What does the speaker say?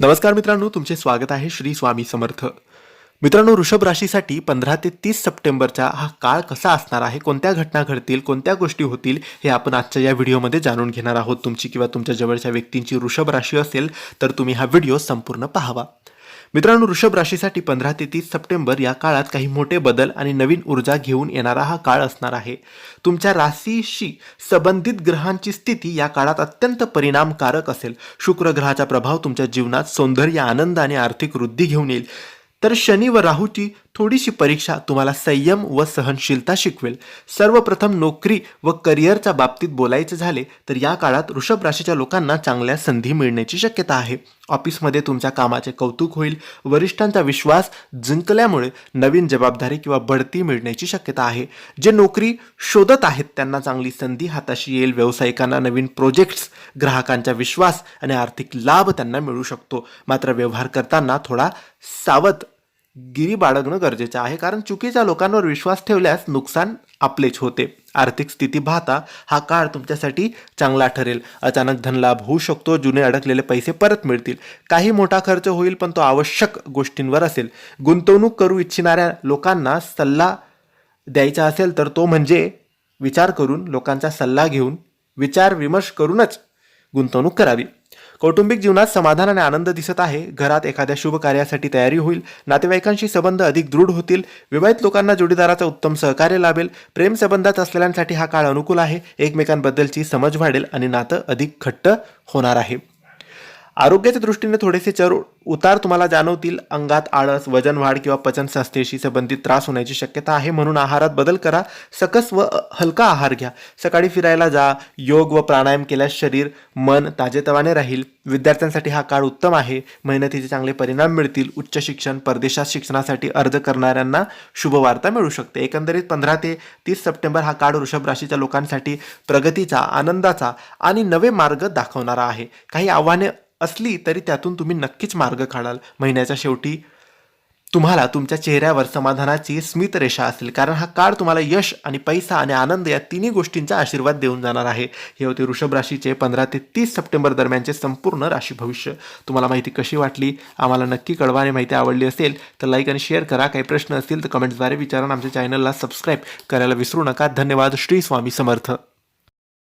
नमस्कार मित्रांनो तुमचे स्वागत आहे श्री स्वामी समर्थ. मित्रांनो वृषभ राशीसाठी पंधरा ते तीस सप्टेंबरचा हा काळ कसा असणार आहे कोणत्या घटना घडतील कोणत्या गोष्टी होतील हे आपण आजच्या या व्हिडिओमध्ये जाणून घेणार आहोत. तुमची किंवा तुमच्या जवळच्या व्यक्तींची वृषभ राशी असेल तर तुम्ही हा व्हिडिओ संपूर्ण पाहावा. मित्रांनो वृषभ राशीसाठी पंधरा ते तीस सप्टेंबर या काळात काही मोठे बदल आणि नवीन ऊर्जा घेऊन येणारा हा काळ असणार आहे. तुमच्या राशीशी संबंधित ग्रहांची स्थिती या काळात अत्यंत परिणामकारक असेल. शुक्र ग्रहाचा प्रभाव तुमच्या जीवनात सौंदर्य आनंद आणि आर्थिक वृद्धी घेऊन येईल. तर शनी व राहूची थोडीशी परीक्षा तुम्हाला संयम व सहनशीलता शिकवेल. सर्वप्रथम नोकरी व करिअरच्या बाबतीत बोलायचे झाले तर या काळात वृषभ राशीच्या लोकांना चांगल्या संधी मिळण्याची शक्यता आहे. ऑफिसमध्ये तुमच्या कामाचे कौतुक होईल. वरिष्ठांचा विश्वास जिंकल्यामुळे नवीन जबाबदारी किंवा बढती मिळण्याची शक्यता आहे. जे नोकरी शोधत आहेत त्यांना चांगली संधी हाताशी येईल. व्यावसायिकांना नवीन प्रोजेक्ट्स ग्राहकांचा विश्वास आणि आर्थिक लाभ त्यांना मिळू शकतो. मात्र व्यवहार करताना थोडा सावध गिरी बाळगणं गरजेचं आहे. कारण चुकीच्या लोकांवर विश्वास ठेवल्यास नुकसान आपलेच होते. आर्थिक स्थिती पाहता हा काळ तुमच्यासाठी चांगला ठरेल. अचानक धनलाभ होऊ शकतो जुने अडकलेले पैसे परत मिळतील. काही मोठा खर्च होईल पण तो आवश्यक गोष्टींवर असेल. गुंतवणूक करू इच्छिणाऱ्या लोकांना सल्ला द्यायचा असेल तर तो म्हणजे विचार करून लोकांचा सल्ला घेऊन विचार विमर्श करूनच गुंतवणूक करावी. कौटुंबिक जीवनात समाधान आणि आनंद दिसत आहे. घरात एखाद्या शुभ कार्यासाठी तयारी होईल. नातेवाईकांशी संबंध अधिक दृढ होतील. विवाहित लोकांना जोडीदाराचा उत्तम सहकार्य लाभेल. प्रेम संबंधात असलेल्यांसाठी हा काळ अनुकूल आहे. एकमेकांबद्दलची समज वाढेल आणि नातं अधिक घट्ट होणार आहे. आरोग्याच्या दृष्टीने थोडेसे चर उतार तुम्हाला जाणवतील. अंगात आळस वजन वाढ किंवा पचनसंस्थेशी संबंधित त्रास होण्याची शक्यता आहे. म्हणून आहारात बदल करा. सकस व हलका आहार घ्या. सकाळी फिरायला जा. योग व प्राणायाम केल्यास शरीर मन ताजेतवाने राहील. विद्यार्थ्यांसाठी हा काळ उत्तम आहे. मेहनतीचे चांगले परिणाम मिळतील. उच्च शिक्षण परदेशात शिक्षणासाठी अर्ज करणाऱ्यांना शुभवार्ता मिळू शकते. एकंदरीत पंधरा ते तीस सप्टेंबर हा काळ वृषभ राशीच्या लोकांसाठी प्रगतीचा आनंदाचा आणि नवे मार्ग दाखवणारा आहे. काही आव्हाने असली तरी त्यातून तुम्ही नक्कीच मार्ग काढाल. महिन्याच्या शेवटी तुम्हाला तुमच्या चेहऱ्यावर समाधानाची स्मित रेषा असेल. कारण हा काळ तुम्हाला यश आणि पैसा आणि आनंद या तिन्ही गोष्टींचा आशीर्वाद देऊन जाणार आहे. हे होते वृषभ राशीचे पंधरा ते तीस सप्टेंबर दरम्यानचे संपूर्ण राशी भविष्य. तुम्हाला माहिती कशी वाटली? आम्हाला नक्की कळवा आणि माहिती आवडली असेल तर लाईक आणि शेअर करा. काही प्रश्न असतील तर कमेंट्सद्वारे विचारा आमच्या चॅनलला सबस्क्राईब करायला विसरू नका. धन्यवाद. श्री स्वामी समर्थ.